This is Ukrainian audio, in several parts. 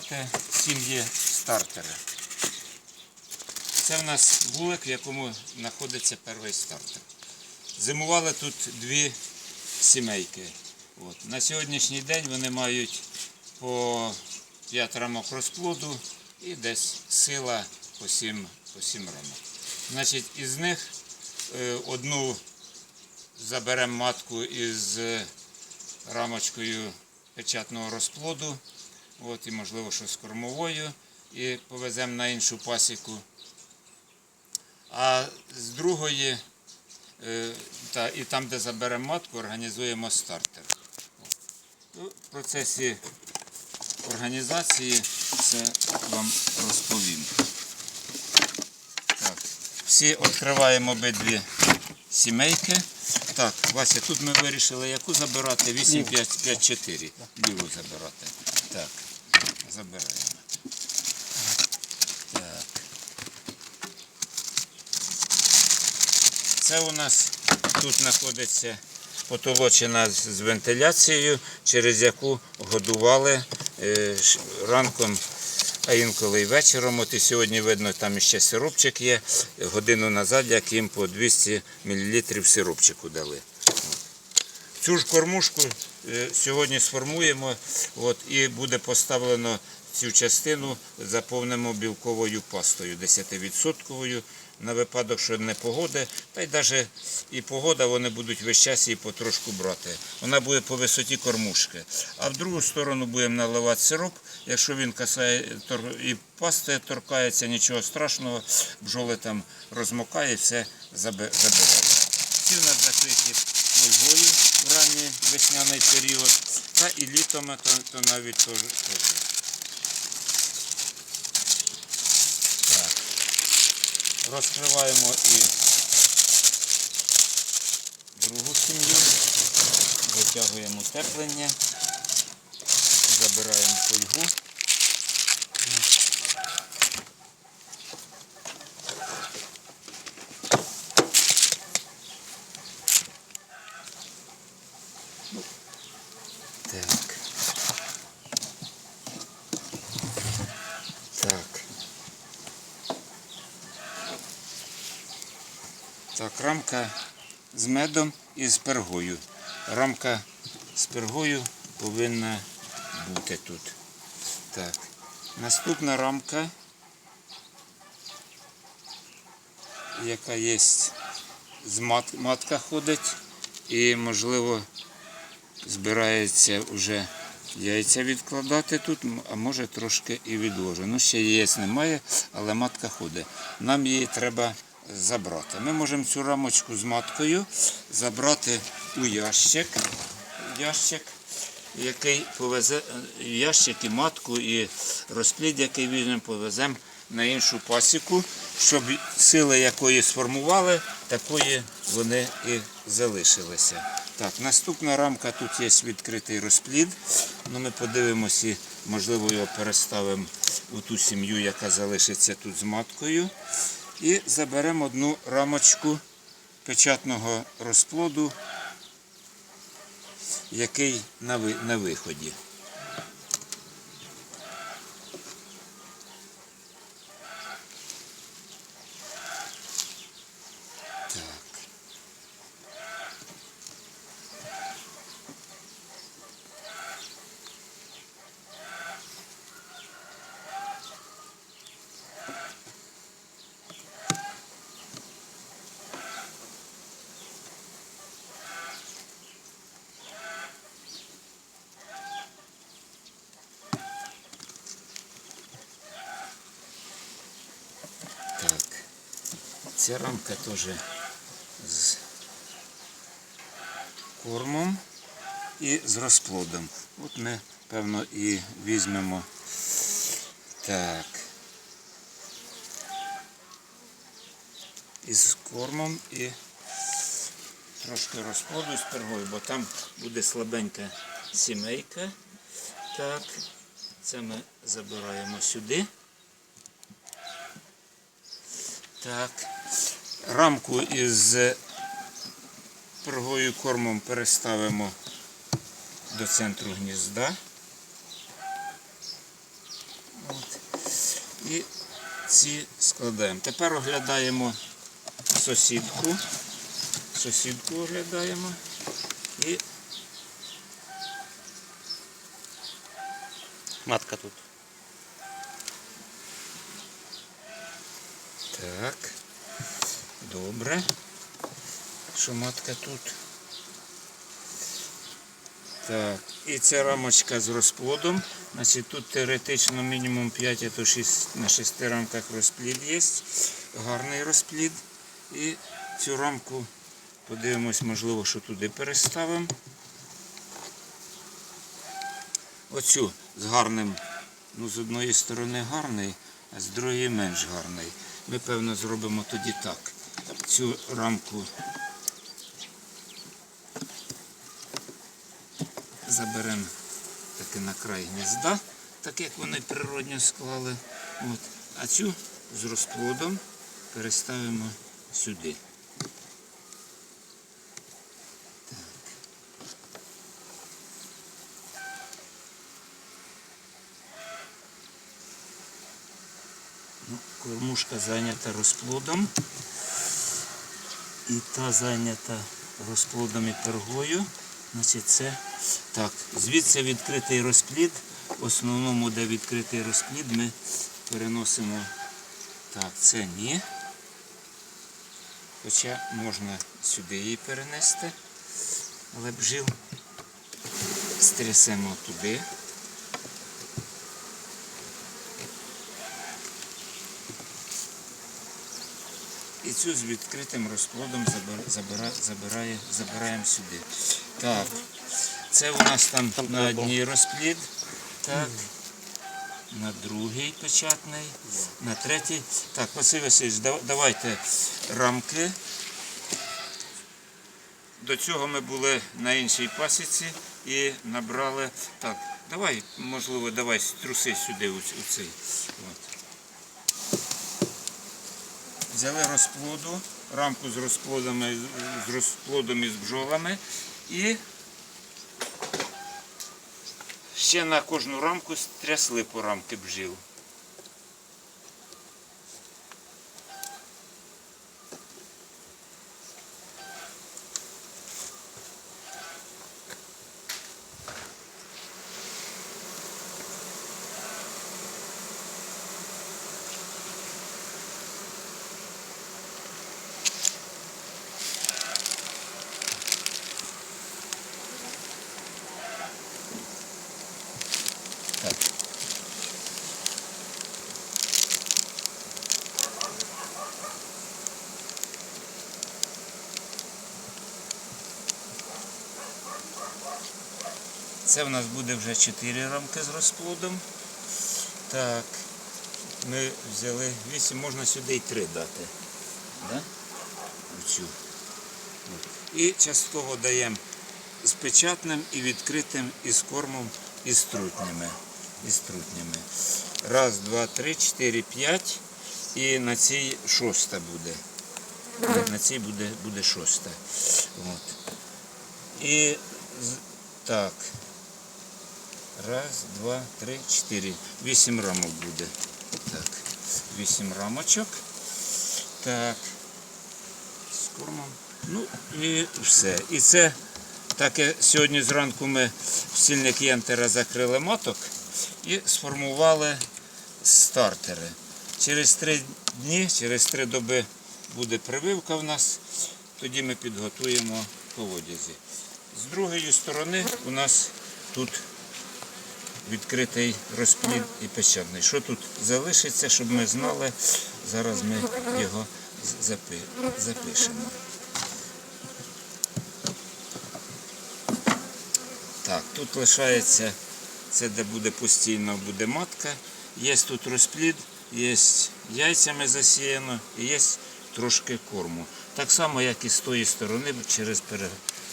забирати сім'ї стартери. Це в нас вулик, в якому знаходиться перший стартер. Зимували тут дві сімейки. От. На сьогоднішній день вони мають по 5 рамок розплоду і десь сила по 7, по 7 рамок. Значить, із них е, одну заберемо матку із рамочкою печатного розплоду, от, і можливо, що з кормовою, і повеземо на іншу пасіку. А з другої, е, та, і там, де заберемо матку, організуємо стартер. Ну, В процесі організації це вам розповім. Так, всі відкриваємо обидві сімейки. Так, Вася, тут ми вирішили, яку забирати? 8, 5, 5, 4. Ліву забирати. Так, забираємо. Так. Це у нас тут знаходиться потолочина з з вентиляцією, через яку годували е, ранком, а інколи й вечором. От і сьогодні видно, там ще сиропчик є. Годину назад, як їм по 200 мл сиропчику дали. Цю ж кормушку е, сьогодні сформуємо от, і буде поставлено цю частину, заповнимо білковою пастою 10% на випадок, що не погода, та й навіть і погода, вони будуть весь час її потрошку брати. Вона буде по висоті кормушки. А в другу сторону будемо наливати сироп. Якщо він касає і пасти торкається, нічого страшного, бджоли там розмокає, все забирає. Ці в нас закриті фольгою в ранній весняний період, та і літом то, то навіть теж. Так. Розкриваємо і другу сім'ю, витягуємо теплення, забираємо фольгу. 40 рамка з медом і з пергою. Рамка з пергою повинна бути тут. Так. Наступна рамка, яка є, з мат, матка ходить і, можливо, збирається вже яйця відкладати тут, а може трошки і відложу. Ну, ще яєць немає, але матка ходить. Нам її треба забрати. Ми можемо цю рамочку з маткою забрати у ящик. Ящик, який повезе ящик і матку, і розплід, який візьмемо, повеземо на іншу пасіку, щоб сили якої сформували, такої вони і залишилися. Так, наступна рамка, тут є відкритий розплід. Ну, ми подивимося, можливо, його переставимо у ту сім'ю, яка залишиться тут з маткою. І заберемо одну рамочку печатного розплоду, який на, ви- на виході. Ця рамка теж з кормом і з розплодом. От ми, певно, і візьмемо. Так. Із кормом і трошки розплоду з пергою, бо там буде слабенька сімейка. Так, це ми забираємо сюди. Так. Рамку із пергою кормом переставимо до центру гнізда. От. І ці складаємо. Тепер оглядаємо сусідку. Сусідку оглядаємо. І Матка тут. так. Добре. Що матка тут? Так, і ця рамочка з розплодом. Значить, тут теоретично мінімум 5, а то 6 на 6 рамках розплід є. Гарний розплід. І цю рамку подивимось, можливо, що туди переставимо. Оцю з гарним, ну з одної сторони гарний, а з другої менш гарний. Ми, певно, зробимо тоді так. Цю рамку заберемо таки на край гнізда, так як вони природньо склали. От. А цю з розплодом переставимо сюди. Ну, кормушка зайнята розплодом. І та зайнята розплодом і пергою. Значить, це так. Звідси відкритий розплід. В основному, де відкритий розплід, ми переносимо. Так, це ні. Хоча можна сюди її перенести. Але бжил стрясемо туди. Цю з відкритим розплодом забира- забира- забирає, забираємо сюди. Так, це у нас там, Там на одній розплід. Так. На другий печатний, на третій. Так, Василь Васильович, давайте рамки. До цього ми були на іншій пасіці і набрали. Так, давай, можливо, давай труси сюди у, у цей. От. Взяли розплоду, рамку з розплодами, з розплодом і з бджолами і ще на кожну рамку стрясли по рамки бджіл. Це в нас буде вже 4 рамки з розплодом. Так, ми взяли 8, можна сюди і 3 дати. Да? І частково даємо з печатним і відкритим, і з кормом, і з трутнями. І з трутнями. Раз, два, три, чотири, п'ять. І на цій шоста буде. На цій буде, буде шоста. От. І так. Раз, два, три, чотири. Вісім рамок буде. Так. Вісім рамочок. Так. З кормом. Ну і все. І це так як сьогодні зранку ми в стільник янтера закрили маток і сформували стартери. Через три дні, через три доби буде прививка в нас, тоді ми підготуємо колодязі. З другої сторони у нас тут відкритий розплід і печатний. Що тут залишиться, щоб ми знали, зараз ми його запи- запишемо. Так, тут лишається це, де буде постійно буде матка. Є тут розплід, є яйцями засіяно і є трошки корму. Так само, як і з тої сторони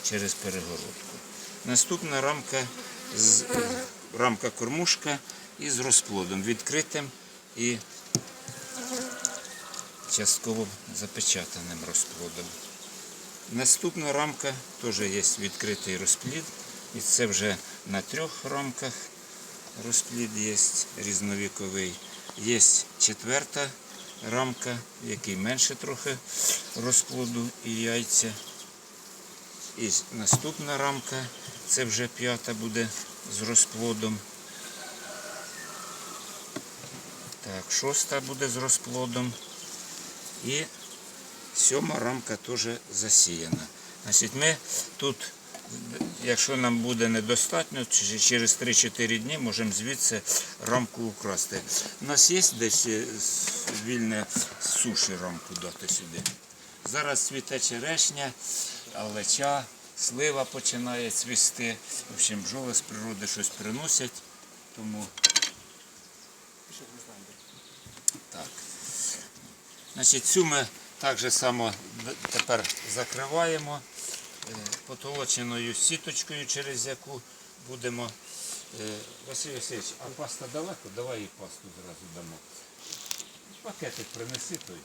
через перегородку. Наступна рамка, з, рамка кормушка із розплодом відкритим і частково запечатаним розплодом. Наступна рамка теж є відкритий розплід. І це вже на трьох рамках розплід є різновіковий. Є четверта рамка, в якій менше трохи розплоду і яйця. І наступна рамка, це вже п'ята буде з розплодом. Так, шоста буде з розплодом. І сьома рамка теж засіяна. Значить, ми тут, якщо нам буде недостатньо, через 3-4 дні можемо звідси рамку украсти. У нас є десь е, вільне суші рамку дати сюди. Зараз цвіте черешня, алеча, слива починає цвісти. В общем, бджоли з природи щось приносять. Тому так. Значить, цю ми так же само тепер закриваємо е, потолоченою сіточкою, через яку будемо. е, Василь Васильович, а паста далеко? Давай і пасту зразу дамо. Пакетик принеси той.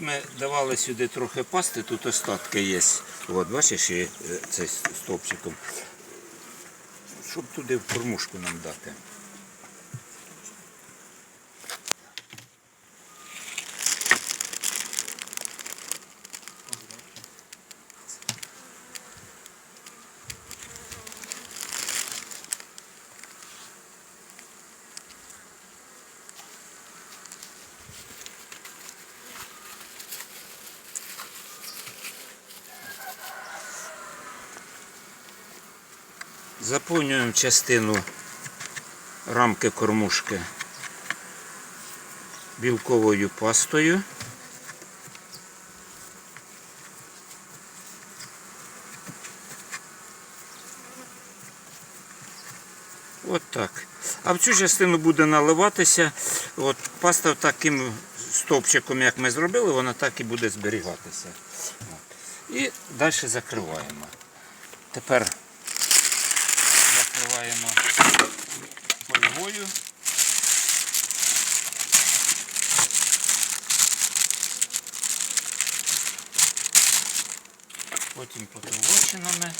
От ми давали сюди трохи пасти, тут остатки є. От, бачиш, і е, цей стовпчиком. Щоб туди в кормушку нам дати. Заповнюємо частину рамки кормушки білковою пастою. От так. А в цю частину буде наливатися. От паста таким стовпчиком, як ми зробили, вона так і буде зберігатися. І далі закриваємо. Тепер закриваємо фольгою. Потім потолочинами.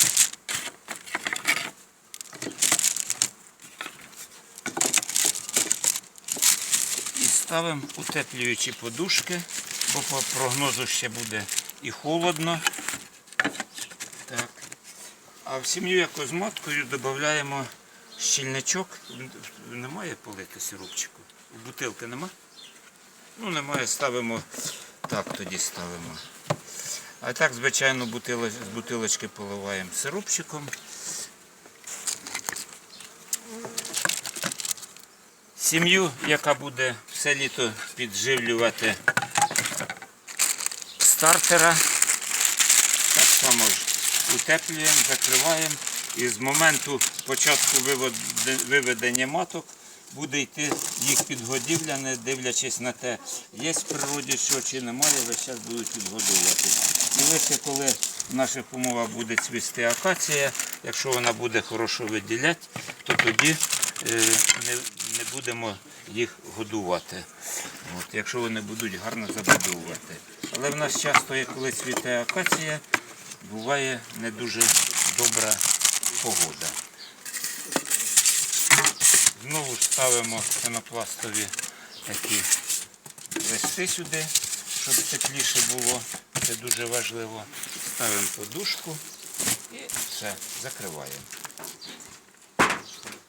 І ставимо утеплюючі подушки, бо по прогнозу ще буде і холодно. Так. А в сім'ю якось маткою додаємо щільничок. Немає полити сиропчику? Бутилки нема? Ну, немає, ставимо так тоді ставимо. А так, звичайно, з бутилочки поливаємо сиропчиком. Сім'ю, яка буде все літо підживлювати стартера. Так само ж утеплюємо, закриваємо. І з моменту початку виведення маток буде йти їх підгодівля, не дивлячись на те, є в природі що чи немає, весь час будуть підгодовувати. І лише коли в наших умовах буде цвісти акація, якщо вона буде хорошо виділяти, то тоді е, не, не будемо їх годувати. От, якщо вони будуть гарно забудовувати. Але в нас часто, коли цвіте акація, буває не дуже добра погода. Знову ставимо пенопластові такі листи сюди, щоб тепліше було. Це дуже важливо. Ставимо подушку і все, закриваємо.